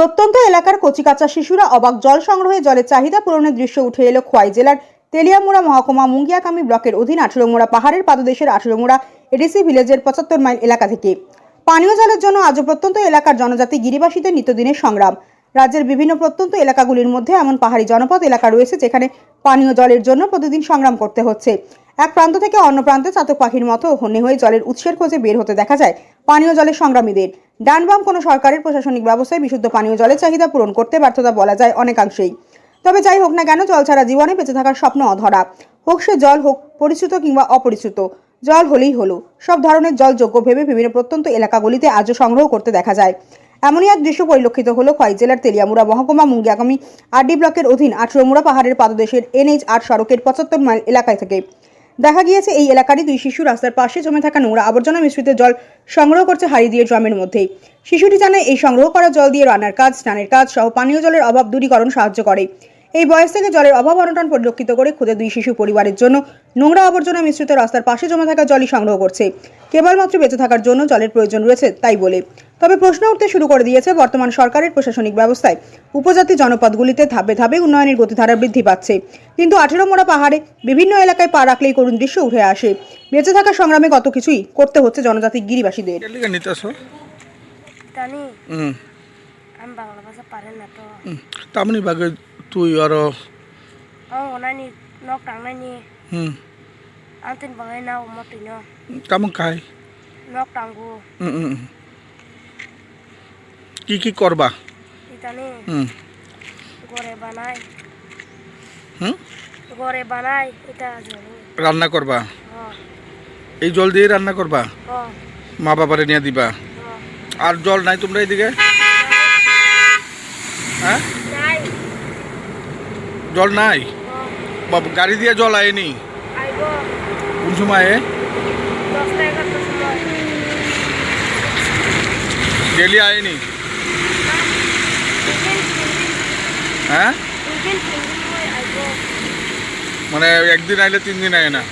প্রত্যন্ত এলাকার কচিকাঁচা শিশুরা অবাক জল সংগ্রহে জলের চাহিদা পূরণের দৃশ্য উঠে এলো খোয়াই জেলার তেলিয়ামুড়া মহকুমা মুঙ্গিয়াকামী ব্লকের অধীন আঠেরোমুড়া পাহাড়ের পাদদেশের আঠেরোমুড়া এডিসি ভিলেজের পঁচাত্তর মাইল এলাকা থেকে। পানীয় জলের জন্য আজও প্রত্যন্ত এলাকার জনজাতি গিরিবাসীদের নিত্যদিনের সংগ্রাম। রাজ্যের বিভিন্ন প্রত্যন্ত এলাকাগুলির মধ্যে এমন পাহাড়ি জনপদ এলাকা রয়েছে যেখানে পানীয় জলের জন্য প্রতিদিন সংগ্রাম করতে হচ্ছে। এক প্রান্ত থেকে অন্য প্রান্তে চাতক পাখির মতো হন্যে হয়ে জলের উৎসের খোঁজে বের হতে দেখা যায় পানীয় জলের সংগ্রামীদের। ডান বাম কোনো সরকারের প্রশাসনিক ব্যবস্থায় বিশুদ্ধ পানীয় জলের চাহিদা পূরণ করতে ব্যর্থতা বলা যায় অনেকাংশেই। তবে যাই হোক না কেন জল ছাড়া জীবনে বেঁচে থাকার স্বপ্ন অধরা। হোক সে জল হোক, পরিচিত কিংবা অপরিচিত, জল হলেই হলো। সব ধরনের জল যোগ্য ভেবে বিভিন্ন প্রত্যন্ত এলাকাগুলিতে আজও সংগ্রহ করতে দেখা যায়। এমনই এক দৃশ্য পরিলক্ষিত হলো খোয়াই জেলার তেলিয়ামুড়া মহকুমা মুঙ্গিয়াকামী আরডি ব্লকের অধীন আঠেরোমুড়া পাহাড়ের পাদদেশের এনএইচ আট সড়কের পঁচাত্তর মাইল এলাকায় থেকে। দেখা গিয়েছে এই এলাকারই দুই শিশু রাস্তার পাশে জমে থাকা নোংরা আবর্জনা মিশ্রিত জল সংগ্রহ করছে হাড়ি দিয়ে ড্রামের মধ্যেই। শিশুটি জানায়, এই সংগ্রহ করা জল দিয়ে রান্নার কাজ, স্নানের কাজ সহ পানীয় জলের অভাব দূরীকরণ সাহায্য করে। এই বয়স থেকে জলের অভাব অনটন পরিলক্ষিত করে খুদে দুই শিশু পরিবারের জন্য নোংরা আবর্জনা মিশ্রিত রাস্তার পাশে জমা থাকা জলই সংগ্রহ করছে। কেবলমাত্র বেঁচে থাকার জন্য জলের প্রয়োজন রয়েছে তাই বলে। তবে প্রশ্ন উঠতে শুরু করে দিয়েছে বর্তমান সরকারের প্রশাসনিক ব্যবস্থায়। উপজাতি জনপদগুলিতে ধাপে ধাপে উন্নয়নের গতিধারা বৃদ্ধি পাচ্ছে। কিন্তু আঠেরো মোড়া পাহাড়ে বিভিন্ন এলাকায় পা রাখলেই করুণ দৃশ্য উঠে আসে। বেঁচে থাকার সংগ্রামে কত কিছুই করতে হচ্ছে জনজাতি গিরিবাসীদের। আমি বাংলা ভাষা পারে না তো। তুই আর ওনানি নক টাংনানি হুম। আমি তিন বাঙাই না। মতিন তামন খাই নক টাঙ্গু হুম কি কি করবা? ইতানি হুম। গড়ে বানাই। হুম? গড়ে বানাই এটা জল। রান্না করবা? হ এই জল দিয়ে রান্না করবা? হ মা বাবারে নিয়ে দিবা? হ আর জল নাই তোমরা এদিকে? হ্যাঁ? জল নাই। বা গাড়ি দিয়ে জল আয়নি। কোন সময়ে ডেলি আয়নি? হ্যাঁ? আইব। মানে একদিন আইলে তিন দিন আয় না?